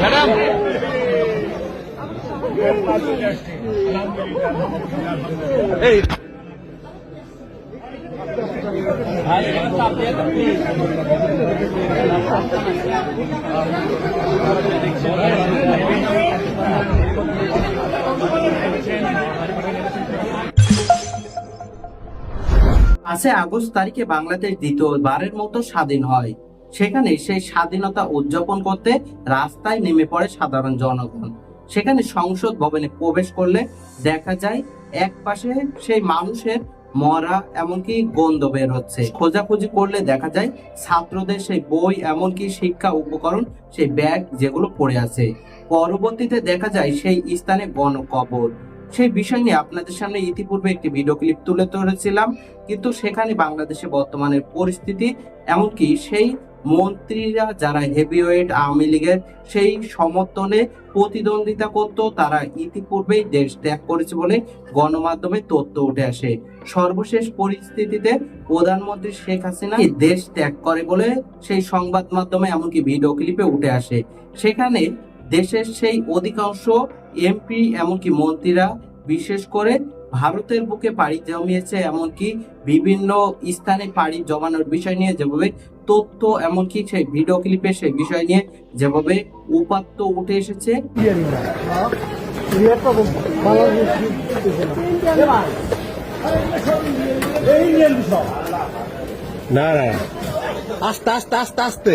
Madam. পাঁচে August তারিখে বাংলাদেশ দ্বিতীয়বারের মতো স্বাধীন হয়। সেখানে সেই স্বাধীনতা উদযাপন করতে রাস্তায় নেমে পড়ে সাধারণ জনগণ। সেখানে সংসদ ভবনে প্রবেশ করলে দেখা যায় এক পাশে সেই মানুষের মরা এমনকি গন্ধ বের হচ্ছে। খোঁজাখুঁজি করলে দেখা যায় ছাত্রদের সেই বই এমনকি শিক্ষা উপকরণ, সেই ব্যাগ যেগুলো পড়ে আছে। পরবর্তীতে দেখা যায় সেই স্থানে গণকবর। সেই বিষয় নিয়ে আপনাদের সামনে ইতিপূর্বে একটি ভিডিও ক্লিপ তুলে ধরেছিলাম। কিন্তু সেখানে বাংলাদেশে বর্তমানের পরিস্থিতি, এমনকি সেই মন্ত্রীরা যারা হেভিওয়েট আওয়ামী লীগের সেই সমর্থনে প্রতিদ্বন্দ্বিতা করত, তারা ইতিপূর্বেই দেশ ত্যাগ করেছে বলে গণমাধ্যমে তথ্য উঠে আসে। সর্বশেষ পরিস্থিতিতে প্রধানমন্ত্রী শেখ হাসিনা দেশ ত্যাগ করে বলে সেই সংবাদ মাধ্যমে এমনকি ভিডিও ক্লিপে উঠে আসে। সেখানে দেশের সেই অধিকাংশ এমপি, এমনকি মন্ত্রীরা, বিশেষ করে ভারতের বুকে পাড়ি জমিয়েছে এমনকি বিভিন্ন স্থানে পাড়ি জমানোর বিষয় নিয়ে যেভাবে তথ্য, এমনকি সেই ভিডিও ক্লিপে সেই বিষয় নিয়ে যেভাবে উপাত্ত উঠে এসেছে। না আস্তে আস্তে আস্তে আস্তে।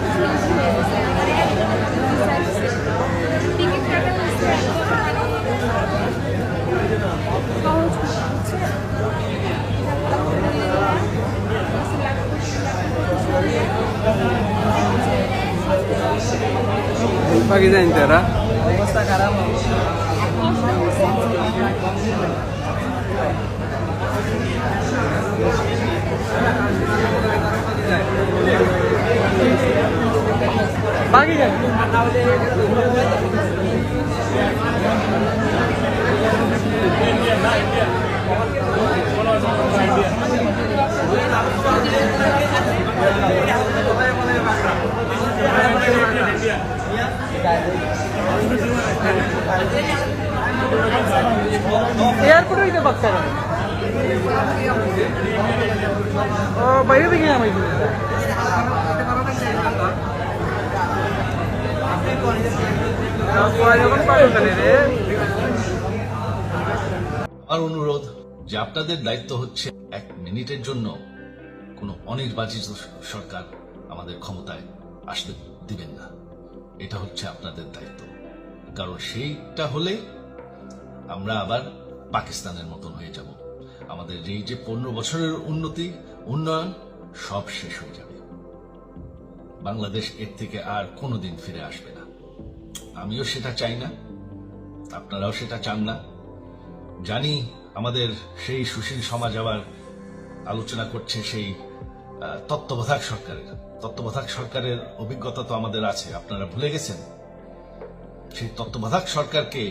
টিকিট কাটা হচ্ছে সহজ হচ্ছে বাকি জানি তারা বাকি আমি আমার অনুরোধ, যে আপনাদের দায়িত্ব হচ্ছে এক মিনিটের জন্য কোনো অনির্বাচিত সরকার আমাদের ক্ষমতায় আসতে দিবেন না। এটা হচ্ছে আপনাদের দায়িত্ব। কারণ সেইটা হলে আমরা আবার পাকিস্তানের মতন হয়ে যাব। আমাদের এই যে পনেরো বছরের উন্নতি, উন্নয়ন, সব শেষ হয়ে যাবে। বাংলাদেশ এর থেকে আর কোনোদিন ফিরে আসবে না। আমিও সেটা চাই না, আপনারাও সেটা চান না। জানি আমাদের সেই সুশীল সমাজ আবার আলোচনা করছে সেই তত্ত্বাবধায়ক সরকারের। তত্ত্বাবধায়ক সরকারের অভিজ্ঞতা তো আমাদের আছে, আপনারা ভুলে গেছেন। সেই তত্ত্বাবধায়ক সরকারকে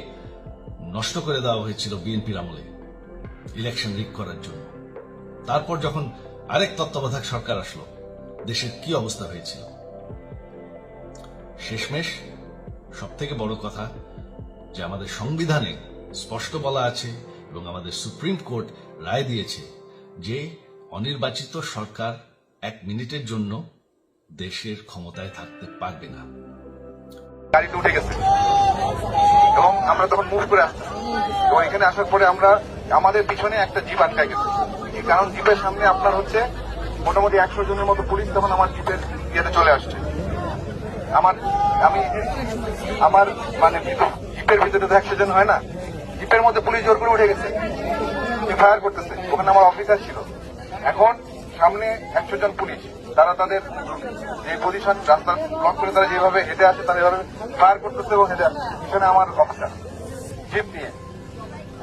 নষ্ট করে দেওয়া হয়েছিল বিএনপির আমলে ইলেকশন রিক করার জন্য। তারপর যখন আরেক তত্ত্বাবধায়ক সরকার আসলো, দেশের কি অবস্থা হয়েছিল? শেষমেশ সব থেকে বড় কথা যে আমাদের সংবিধানে স্পষ্ট বলা আছে এবং আমাদের সুপ্রিম কোর্ট রায় দিয়েছে যে অনির্বাচিত সরকার এক মিনিটের জন্য দেশের ক্ষমতায় থাকতে পারবে না। গাড়িতে উঠে গেছে। এবং আমরা তখন মুভ করে আসতাম। এবং এখানে আসার পরে আমরা আমাদের পিছনে একটা জিপ আটকায় গেছে। কারণ জিপের সামনে আপনার হচ্ছে মোটামুটি একশো জনের মতো পুলিশ তখন আমার জিপের ইয়েতে চলে আসছে। আমার, আমি, আমার মানে জিপের ভিতরে তো একশো জন হয় না। জিপের মধ্যে পুলিশ জোর করে উঠে গেছে। ফায়ার করতেছে। ওখানে আমার অফিসার ছিল। এখন সামনে একশো জন পুলিশ। তারা তাদের যে পজিশন রাস্তা ব্লক করে তারা যেভাবে হেঁটে আসে তারা এভাবে ফায়ার করতেছে এবং হেঁটে আসছে। এখানে আমার অফিসার জিপ নিয়ে।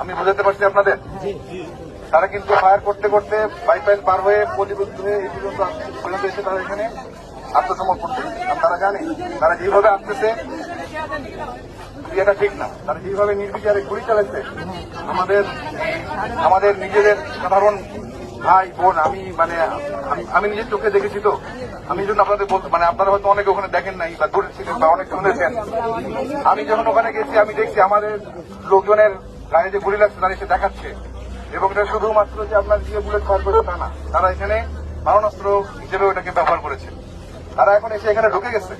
আমি বোঝাতে পারছি আপনাদের? তারা কিন্তু ফায়ার করতে করতে বাইপাইল পার হয়ে পরিবুদ্ধ হয়ে এই পর্যন্ত পর্যন্ত এসে তারা এখানে আত্মসমর্পণ করছে। আর তারা জানে তারা যেভাবে আসতেছে এটা ঠিক না। তারা যেভাবে নির্বিচারে গুলি চালাচ্ছে আমাদের আমাদের নিজেদের সাধারণ ভাই, বোন, আমি মানে আমি- নিজের চোখে দেখেছি তো। আমি জন্য আপনাদের বলতে মানে আপনারা হয়তো অনেকে ওখানে দেখেন নাই বা দূরে ছিলেন বা অনেক শুনেছেন। আমি যখন ওখানে গেছি, আমি দেখছি আমাদের লোকজনের গায়ে যে গুলি লাগছে তারা এসে দেখাচ্ছে। এবং এটা শুধুমাত্র যে আপনার দিয়ে বুলেট ফায়ার করেছে তা না, তারা এখানে মারণাস্ত্র হিসেবে ওটাকে ব্যবহার করেছে। তারা এখন এসে এখানে ঢুকে গেছে।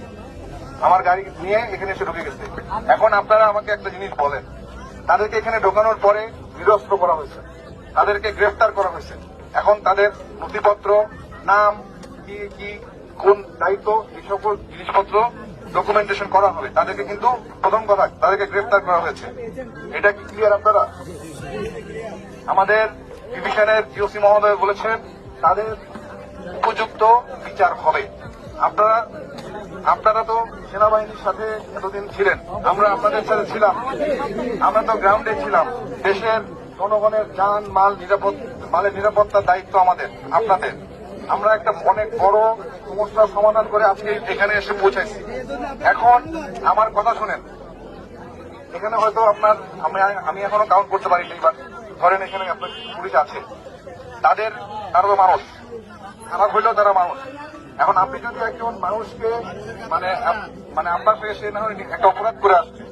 আমার গাড়ি নিয়ে এখানে এসে ঢুকে গেছে। এখন আপনারা আমাকে একটা জিনিস বলেন। তাদেরকে এখানে ঢোকানোর পরে নিরস্ত্র করা হয়েছে। তাদেরকে গ্রেফতার করা হয়েছে। এখন তাদের নথিপত্র, নাম, কি কি, কোন দায়িত্ব, এই সকল জিনিসপত্র ডকুমেন্টেশন করা হবে। তাদেরকে কিন্তু প্রথম কথা, তাদেরকে গ্রেফতার করা হয়েছে। এটা কি ক্লিয়ার আপনারা? আমাদের ডিভিশনের জিওসি মহোদয় বলেছেন, তাদের উপযুক্ত বিচার হবে। আপনারা আপনারা তো সেনাবাহিনীর সাথে এতদিন ছিলেন। আমরা আপনাদের সাথে ছিলাম। আমরা তো গ্রাউন্ডে ছিলাম। দেশের জনগণের যান, মাল নিরাপদ, মালের নিরাপত্তার দায়িত্ব আমাদের, আপনাদের। আমরা একটা অনেক বড় সমস্যার সমাধান করে আজকে এখানে এসে পৌঁছাইছি। এখন আমার কথা শুনেন। এখানে হয়তো আপনার, আমি এখনও কাউন্ট করতে পারিনি, বা ধরেন এখানে আপনার পুলিশ আছে। তাদের, তারা তো মানুষ। খারাপ হইলেও তারা মানুষ। এখন আপনি যদি একজন মানুষকে মানে মানে আপনার সঙ্গে সে না একটা অপরাধ করে আসছে,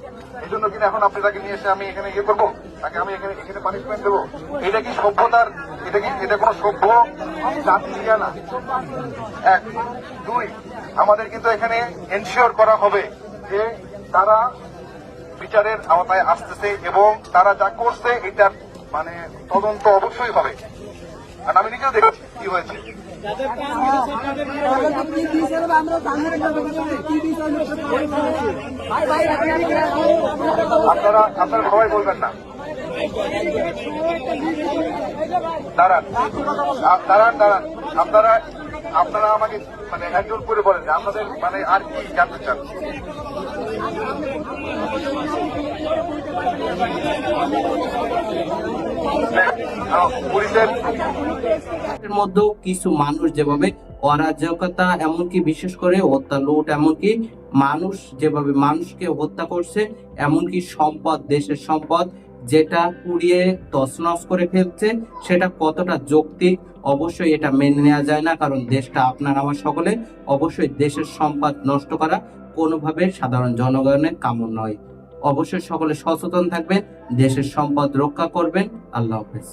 এই জন্য কিনা এখন আপনি তাকে নিয়ে এসে আমি এখানে ইয়ে করব? তাকে আমি এখানে এখানে পানিশমেন্ট দেবো। এটা কি সভ্যতার এটা কি এটা কোনো সভ্য জাতি না? এক। দুই, আমাদের কিন্তু এখানে এনশিওর করা হবে যে তারা বিচারের আওতায় আসতেছে এবং তারা যা করছে এটার মানে তদন্ত অবশ্যই হবে। আর আমি নিজেও দেখেছি কি হয়েছে। আপনারা আপনারা সবাই বলবেন না। দাঁড়ান দাঁড়ান আপনারা আপনারা আমাকে মানে করে বলেন আপনাদের মানে আর কি জানতে চান? এর মধ্যেও কিছু মানুষ যেভাবে অরাজকতা এমনকি বিশেষ করে হত্যা, লুট এমনকি মানুষ যেভাবে মানুষকে হত্যা করছে, এমনকি সম্পদ, দেশের সম্পদ যেটা পুড়িয়ে তছনছ করে ফেলছে, সেটা কতটা যৌক্তিক, অবশ্যই এটা মেনে নেওয়া যায় না, কারণ দেশটা আপনার আমার সকলে, অবশ্যই দেশের সম্পদ নষ্ট করা কোনোভাবে সাধারণ জনগণের কামন নয়। অবশ্যই সকলে সচেতন থাকবেন, দেশের সম্পদ রক্ষা করবেন। আল্লাহ হাফেজ।